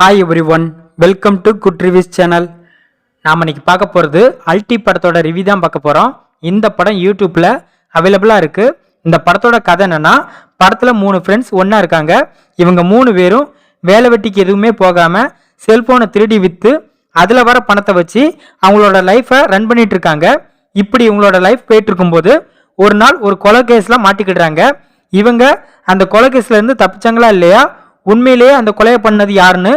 Hi everyone welcome to good reviews channel நாம் இன்னைக்கு பார்க்க போகிறது அல்டி படத்தோட ரிவ்யூ தான் பார்க்க போகிறோம் இந்த படம் யூடியூப்பில் அவைலபிளாக இருக்குது இந்த படத்தோட கதை என்னென்னா படத்தில் மூணு ஃப்ரெண்ட்ஸ் ஒன்றா இருக்காங்க. இவங்க மூணு பேரும் வேலை வெட்டிக்கு எதுவுமே போகாமல் செல்ஃபோனை திருடி விற்று அதில் வர பணத்தை வச்சு அவங்களோட லைஃப்பை ரன் பண்ணிட்டு இருக்காங்க. இப்படி இவங்களோட லைஃப் போயிட்டு இருக்கும்போது ஒரு நாள் ஒரு கொலை கேஸில் மாட்டிக்கிடுறாங்க. இவங்க அந்த கொலை கேஸ்லேருந்து தப்பிச்சாங்களா இல்லையா? உண்மையிலேயே அந்த கொலையை பண்ணது யாருன்னு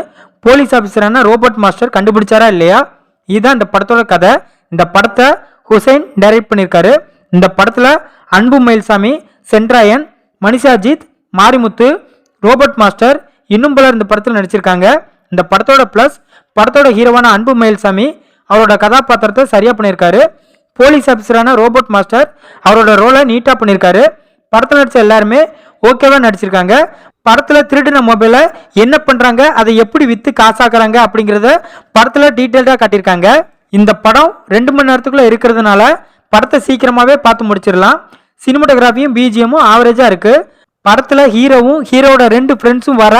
போலீஸ் ஆஃபீஸரான ரோபோட் மாஸ்டர் கண்டுபிடிச்சாரா இல்லையா? இதுதான் இந்த படத்தோட கதை. இந்த படத்தை ஹுசைன் டைரக்ட் பண்ணியிருக்காரு. இந்த படத்தில் அன்பு மயில்சாமி சென்ட்ராயன் மணிஷாஜித் மாரிமுத்து ரோபோட் மாஸ்டர் இன்னும் பலர் இந்த படத்தில் நடிச்சிருக்காங்க. இந்த படத்தோட ப்ளஸ் படத்தோட ஹீரோவான அன்பு மயில்சாமி அவரோட கதாபாத்திரத்தை சரியாக பண்ணியிருக்காரு. போலீஸ் ஆஃபீஸரான ரோபோட் மாஸ்டர் அவரோட ரோலை நீட்டாக பண்ணியிருக்காரு. படத்தில் நடித்த எல்லாருமே ஓகேவாக நடிச்சிருக்காங்க. படத்தில் திருடின மொபைலை என்ன பண்ணுறாங்க அதை எப்படி விற்று காசாக்குறாங்க அப்படிங்கிறத படத்தில் டீட்டெயில்டாக காட்டியிருக்காங்க. இந்த படம் ரெண்டு மணி நேரத்துக்குள்ளே இருக்கிறதுனால படத்தை சீக்கிரமாகவே பார்த்து முடிச்சிடலாம். சினிமோட்டோகிராஃபியும் பிஜிஎமும் ஆவரேஜாக இருக்குது படத்தில் ஹீரோவும் ஹீரோவோட ரெண்டு ஃப்ரெண்ட்ஸும் வர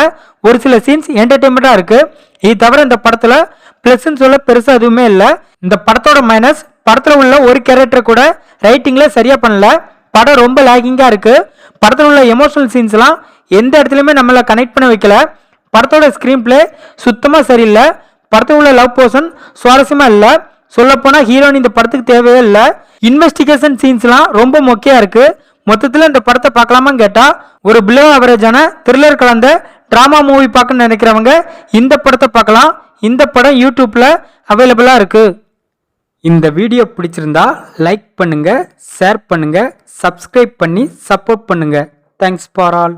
ஒரு சில சீன்ஸ் என்டர்டெயின்மெண்ட்டாக இருக்குது இது தவிர இந்த படத்தில் ப்ளஸ்ன்னு சொல்ல பெருசாக எதுவுமே இல்லை. இந்த படத்தோட மைனஸ் படத்தில் உள்ள ஒரு கேரக்டர் கூட ரைட்டிங்கில் சரியாக பண்ணல. படம் ரொம்ப லேகிங்காக இருக்குது படத்தில் உள்ள எமோஷனல் சீன்ஸ்லாம் எந்த இடத்துலையுமே நம்மளை கனெக்ட் பண்ண வைக்கல. படத்தோட ஸ்க்ரீன் பிளே சுத்தமாக சரியில்லை. படத்தில் உள்ள லவ் போர்ஷன் சுவாரஸ்யமாக இல்லை. சொல்லப்போனால் ஹீரோயின் இந்த படத்துக்கு தேவையே இல்லை. இன்வெஸ்டிகேஷன் சீன்ஸ்லாம் ரொம்ப மொக்கையாக இருக்குது மொத்தத்தில் இந்த படத்தை பார்க்கலாமான்னு கேட்டால் ஒரு பிலோ அவரேஜான த்ரில்லர் கலந்த ட்ராமா மூவி பார்க்கணும்னு நினைக்கிறவங்க இந்த படத்தை பார்க்கலாம். இந்த படம் யூடியூப்பில் அவைலபிளாக இருக்குது இந்த வீடியோ பிடிச்சிருந்தா லைக் பண்ணுங்கள் ஷேர் பண்ணுங்கள் சப்ஸ்கிரைப் பண்ணி சப்போர்ட் பண்ணுங்கள் தேங்க்ஸ் ஃபார் ஆல்